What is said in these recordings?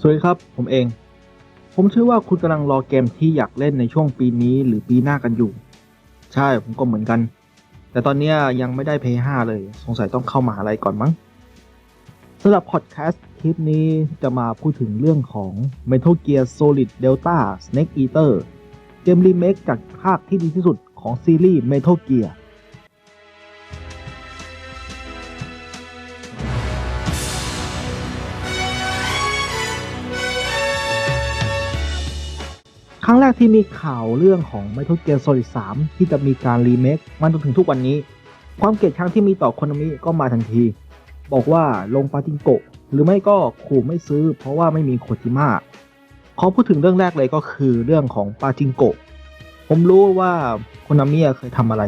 สวัสดีครับ ผมเอง ผมเชื่อว่าคุณกำลังรอเกมที่อยากเล่นในช่วงปีนี้หรือปีหน้ากันอยู่ ใช่ผมก็เหมือนกัน แต่ตอนนี้ยยังไม่ได้ p 5เลย สงสัยต้องเข้ามาอะไรก่อนมั้งสำหรับพอดแคสต์คลิปนี้จะมาพูดถึงเรื่องของ Metal Gear Solid Delta Snake Eater เกมรีเมคจากภาคที่ดีที่สุดของซีรีส์ Metal Gear รั้งแรกที่มีข่าวเรื่องของ Metal Gear Solid 3 ที่จะมีการรีเมคมันจนถึงทุกวันนี้ ความเกลียดชังที่มีต่อโคนมิก็มาทันที บอกว่าลงปาจิงโกะหรือไม่ก็ขู่ไม่ซื้อ เพราะว่าไม่มีโคจิมะขอพูดถึงเรื่องแรกเลยก็คือเรื่องของปาจิงโกะผมรู้ว่าโคนามิเคยทำอะไร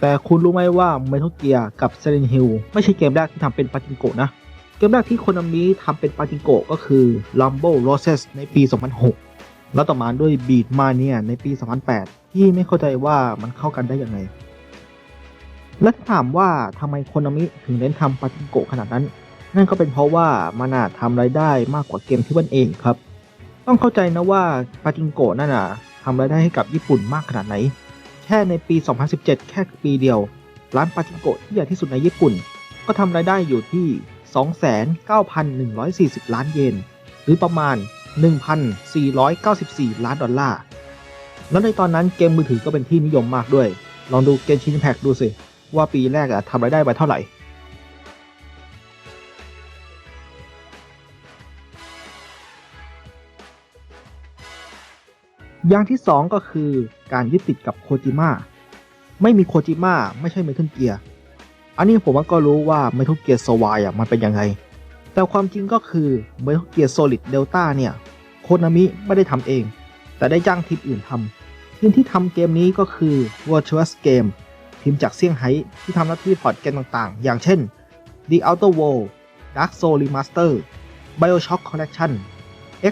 แต่คุณรู้ไหมว่า Metal Gear กับ Silent Hill ไม่ใช่เกมแรกที่ทำเป็นปาจิงโกะนะ เกมแรกที่โคนามิทำเป็นปาจิงโกะก็คือ Rumble Roses ในปี 2006 แล้วต่อมาด้วย Beat Mania ในปี 2008 ที่ไม่เข้าใจว่ามันเข้ากันได้ยังไง และถามว่าทำไมโคนามิถึงเน้นทำปาจิงโกะขนาดนั้น นั่นก็เป็นเพราะว่ามันอาจทำรายได้มากกว่าเกมที่มันเองครับ ต้องเข้าใจนะว่าปาจิงโกะนั่นน่ะทำรายได้ให้กับญี่ปุ่นมากขนาดไหน แค่ในปี 2017 แค่ปีเดียว ร้านปาจิงโกะที่ใหญ่ที่สุดในญี่ปุ่น ก็ทำรายได้อยู่ที่ 29,140 ล้านเยน หรือประมาณ 1,494 ล้านดอลลาร์ แล้วในตอนนั้นเกมมือถือก็เป็นที่นิยมมากด้วย ลองดูเกมชินแพ็กดูสิ ว่าปีแรกอะทำรายได้ไปเท่าไหร่ อย่างที่ 2 ก็คือการยึดติดกับโคจิมะไม่มีโคจิมะไม่ใช่เมทัลเกียร์อันนี้ผมว่าก็รู้ว่าเมทัลเกียร์สวายอะมันเป็นยังไง แต่ความจริงก็คือ Metal Gear Solid Delta เนี่ย โคนามิไม่ได้ทำเอง แต่ได้จ้างทีมอื่นทำทีมที่ทำเกมนี้ก็คือ Virtuous Game ทีมจากเซี่ยงไฮ้ที่ทำหน้าที่พอร์ตเกมต่างๆ อย่างเช่น The Outer World Dark Soul Remaster Bioshock Collection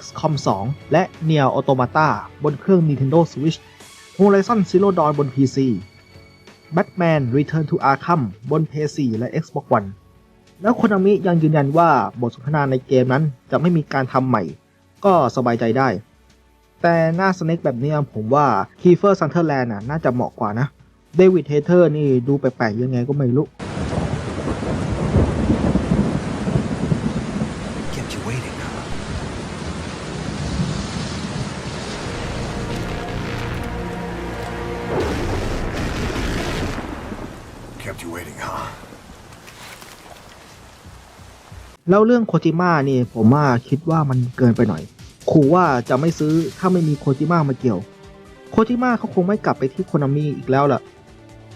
XCOM 2 และ Nier Automata บนเครื่อง Nintendo Switch Horizon Zero Dawn บน PC Batman Return to Arkham บน PS4 และ Xbox One แล้วคนามิยังยืนยันว่าบทสนทนาในเกมนั้นจะไม่มีการทำใหม่ ก็สบายใจได้ แต่หน้าสเน็กแบบนี้ผมว่าคีเฟอร์ซันเทอร์แลนด์น่าจะเหมาะกว่านะเดวิดเฮเทอร์นี่ดูแปลกๆยังไงก็ไม่รู้ Kept you waiting, huh? Kept you waiting, huh? แล้วเรื่องโคจิมะนี่ผมว่าคิดว่ามันเกินไปหน่อยขู่ว่าจะไม่ซื้อถ้าไม่มีโคจิมะมาเกี่ยว โคจิมะเขาคงไม่กลับไปที่โคนามิอีกแล้วล่ะ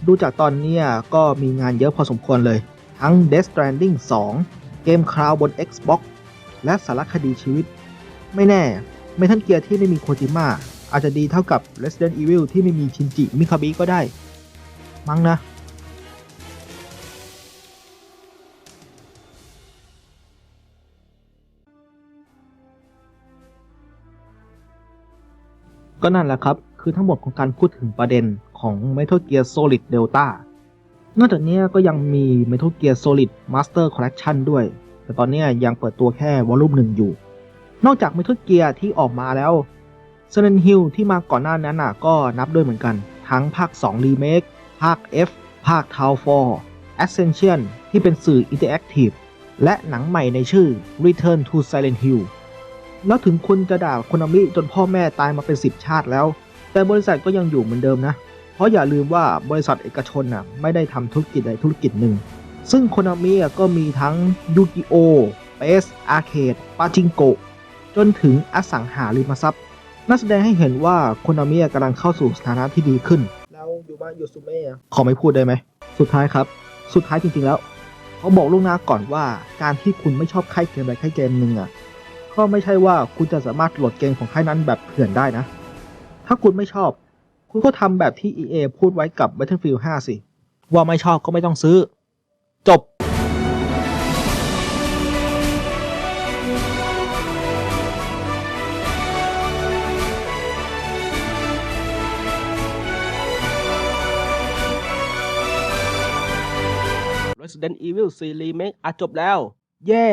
ดูจากตอนเนี้ยก็มีงานเยอะพอสมควรเลย ทั้ง Death Stranding 2 เกมคราวบน Xbox และสารคดีชีวิต ไม่แน่เมทัลเกียร์ที่ไม่มีโคจิมะอาจจะดีเท่ากับ Resident Evil ที่ไม่มีชินจิมิคาบิก็ได้ มั้งนะ ก็นั่นแหละครับ คือทั้งหมดของการพูดถึงประเด็นของ Metal Gear Solid Delta นอกจากนี้ก็ยังมี Metal Gear Solid Master Collection ด้วย แต่ตอนนี้ยังเปิดตัวแค่วอลลุ่มหนึ่งอยู่ นอกจาก Metal Gear ที่ออกมาแล้ว Silent Hill ที่มาก่อนหน้านั้นน่ะก็นับด้วยเหมือนกัน ทั้งภาค 2 Remake ภาค F ภาค Tower Ascension ที่เป็นสื่อ Interactive และหนังใหม่ในชื่อ Return to Silent Hill แล้วถึงคุณจะด่าโคนามิจนพ่อแม่ตายมาเป็นสิบชาติแล้ว แต่บริษัทก็ยังอยู่เหมือนเดิมนะ เพราะอย่าลืมว่าบริษัทเอกชนน่ะไม่ได้ทำธุรกิจใดธุรกิจหนึ่ง ซึ่งโคนามิก็มีทั้งยูกิโอเปสอาร์เคดปาจิงโกจนถึงอสังหาริมทรัพย์น่าแสดงให้เห็นว่าโคนามิกำลังเข้าสู่สถานะที่ดีขึ้น แล้วอยู่บ้านยูซูเมะขอไม่พูดได้ไหม สุดท้ายครับ สุดท้ายจริงๆแล้ว เขาบอกล่วงหน้าก่อนว่าการที่คุณไม่ชอบค่ายเกมใดค่ายเกมหนึ่งอะ ก็ไม่ใช่ว่าคุณจะสามารถโหลดเกมของค่ายนั้นแบบเถื่อนได้นะ ถ้าคุณไม่ชอบ คุณก็ทำแบบที่ EA พูดไว้กับ Battlefield 5 สิ ว่าไม่ชอบก็ไม่ต้องซื้อ จบ Resident Evil 4 Remake อะจบแล้ว เย่